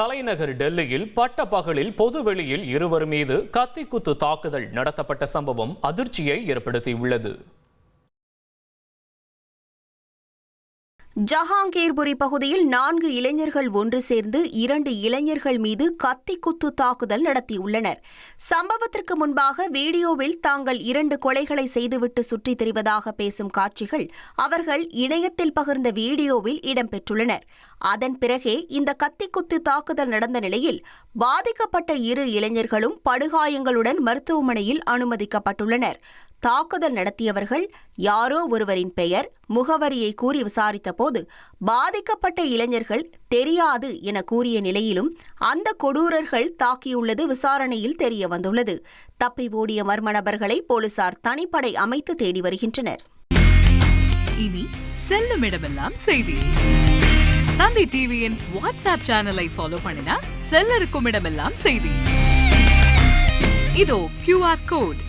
தலைநகர் டெல்லியில் பட்டப்பகலில் பொதுவெளியில் இருவர் மீது கத்திக்குத்து தாக்குதல் நடத்தப்பட்ட சம்பவம் அதிர்ச்சியை ஏற்படுத்தியுள்ளது. ஜஹாங்கீர்புரி பகுதியில் நான்கு இளைஞர்கள் ஒன்று சேர்ந்து இரண்டு இளைஞர்கள் மீது கத்தி குத்து தாக்குதல் நடத்தியுள்ளனர். சம்பவத்திற்கு முன்பாக வீடியோவில் தாங்கள் இரண்டு கொலைகளை செய்துவிட்டு சுற்றித் திரிவதாக பேசும் காட்சிகள் அவர்கள் இணையத்தில் பகிர்ந்த வீடியோவில் இடம்பெற்றுள்ளனர். அதன் பிறகே இந்த கத்திக்குத்து தாக்குதல் நடந்த நிலையில் பாதிக்கப்பட்ட இரு இளைஞர்களும் படுகாயங்களுடன் மருத்துவமனையில் அனுமதிக்கப்பட்டுள்ளனர். தாக்குதல் நடத்தியவர்கள் யாரோ ஒருவரின் பெயர் முகவரியை கூறி விசாரித்தபோது பாதிக்கப்பட்ட இளைஞர்கள் தெரியாது என கூறிய நிலையிலும் அந்த கொடூரர்கள் தாக்கியுள்ளது விசாரணையில் தெரிய வந்துள்ளது. தப்பி ஓடிய மர்ம நபர்களை போலீசார் தனிப்படை அமைத்து தேடி வருகின்றனர். இனி செல்லும் இடமெல்லாம் செய்தி. தந்தி டிவியின் வாட்ஸ்அப் சேனலை ஃபாலோ பண்ணினா செல்ல இருக்கும் இடமெல்லாம் செய்தி. இதோ கியூஆர் கோட்